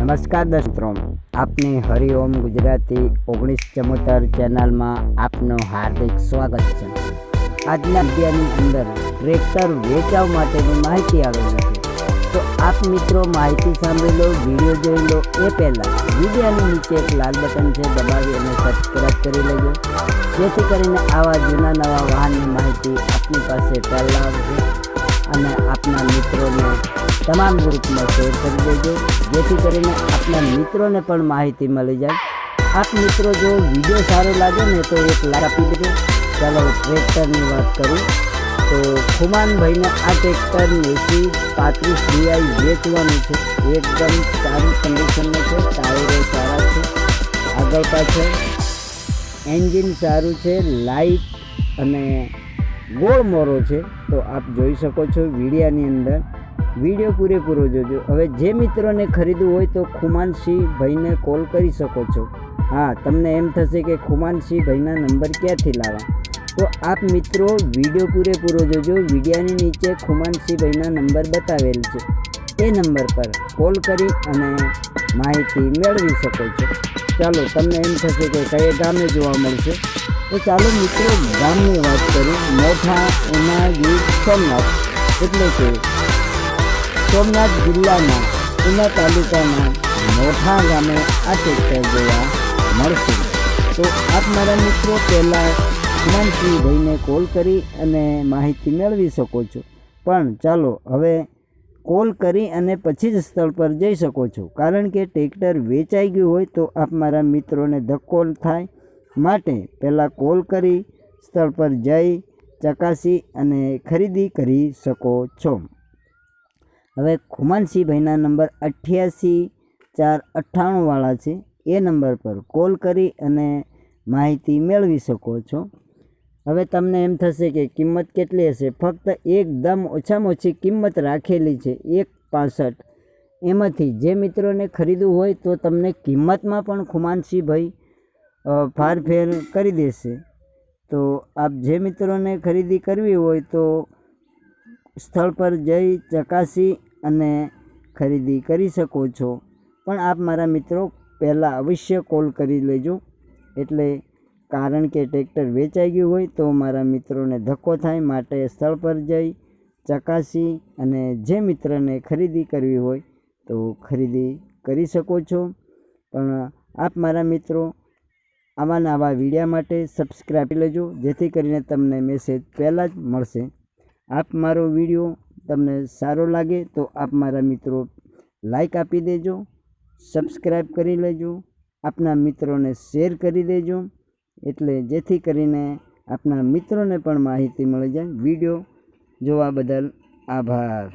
નમસ્કાર દોસ્તો, આપની હરિઓમ ગુજરાતી ઓગણીસ ચમોતર ચેનલમાં આપનું હાર્દિક સ્વાગત છે. આજના વિડીયોની અંદર ટ્રેક્ટર વેચાવ માટેની માહિતી આવેલી છે તો આપ મિત્રો માહિતી સાંભળી લો, વીડિયો જોઈ લો, એ પહેલાં વિડીયાની નીચે એક લાલ બટન છે, દબાવી અને સબસ્ક્રાઈબ કરી લેજો. જેથી કરીને આવા જૂના નવા વાહનની માહિતી આપની પાસે પહેલાં આવશે અને આપના મિત્રોને તમામ ગ્રુપમાં શેર કરી દેજો. જેથી કરીને આપના મિત્રોને પણ માહિતી મળી જાય. આપ મિત્રો જો વીડિયો સારો લાગે ને તો એક લાઈક આપી દેજો. ચાલો ટ્રેક્ટરની વાત કરું. તો ખુમાનભાઈને આ ટ્રેક્ટર એસી પાંત્રીસ ડીઆઈ વેચવાનું છે. એકદમ સારી કન્ડિશનનું છે. ટાયરો સારા છે. આગળ પાછળ એન્જિન સારું છે. લાઇટ અને ગોળ મોરો છે, તો આપ જોઈ શકો છો વિડીયાની અંદર. વીડિયો પૂરેપૂરો જોજો. હવે જે મિત્રોને ખરીદવું હોય તો ખુમાનસિંહ ભાઈને કોલ કરી શકો છો. હા, તમને એમ થશે કે ખુમાનસિંહ ભાઈના નંબર ક્યાંથી લાવવા? તો આપ મિત્રો વીડિયો પૂરેપૂરો જોજો. વિડીયાની નીચે ખુમાનસિંહ ભાઈના નંબર બતાવેલ છે. એ નંબર પર કોલ કરી અને માહિતી મેળવી શકો છો. ચાલો, તમને એમ થશે કે કયા ગામે જોવા મળશે? તો ચાલો મિત્રો ગામની વાત કરું. મોઠા એના ગીર સોમનાથ. એટલે કે સોમનાથ જિલ્લાના ઉના તાલુકાના મોઠા ગામે આ ટ્રેક્ટર જોવા મળશે. તો આપ મારા મિત્રો પહેલાં સુમનસિંહભાઈને કોલ કરી અને માહિતી મેળવી શકો છો. પણ ચાલો હવે કોલ કરી અને પછી જ સ્થળ પર જઈ શકો છો. કારણ કે ટ્રેક્ટર વેચાઈ ગયું હોય તો આપ મારા મિત્રોને ધક્કો થાય માટે પહેલાં કોલ કરી સ્થળ પર જઈ ચકાસી અને ખરીદી કરી શકો છો. હવે ખુમાનસિંહભાઈના નંબર અઠ્યાસી ચાર અઠ્ઠાણુંવાળા છે. એ નંબર પર કોલ કરી અને માહિતી મેળવી શકો છો. હવે તમને એમ થશે કે કિંમત કેટલી હશે? ફક્ત એકદમ ઓછામાં ઓછી કિંમત રાખેલી છે. એક પાસઠ. એમાંથી જે મિત્રોને ખરીદવું હોય તો તમને કિંમતમાં પણ ખુમાનસિંહભાઈ ફારફેર કરી દેશે. તો આપ જે મિત્રોને ખરીદી કરવી હોય તો સ્થળ પર જઈ ચકાસી અને ખરીદી કરી શકો છો. પણ આપ મારા મિત્રો પહેલાં અવશ્ય કોલ કરી લેજો. એટલે કારણ કે ટ્રેક્ટર વેચાઈ ગયું હોય તો મારા મિત્રોને ધક્કો થાય માટે સ્થળ પર જઈ ચકાસી અને જે મિત્રને ખરીદી કરવી હોય તો ખરીદી કરી શકો છો. પણ આપ મારા મિત્રો આવા નવા વિડીયા માટે સબસ્ક્રાઈબ લેજો, જેથી કરીને તમને મેસેજ પહેલાં જ મળશે. આપ મારો વીડિયો તમને સારો લાગે તો આપ મારા મિત્રો લાઈક આપી દેજો સબસ્ક્રાઈબ કરી લેજો, આપના મિત્રોને શેર કરી દેજો, એટલે જેથી કરીને આપના મિત્રોને પણ માહિતી મળી જાય. વીડિયો જોવા બદલ આભાર.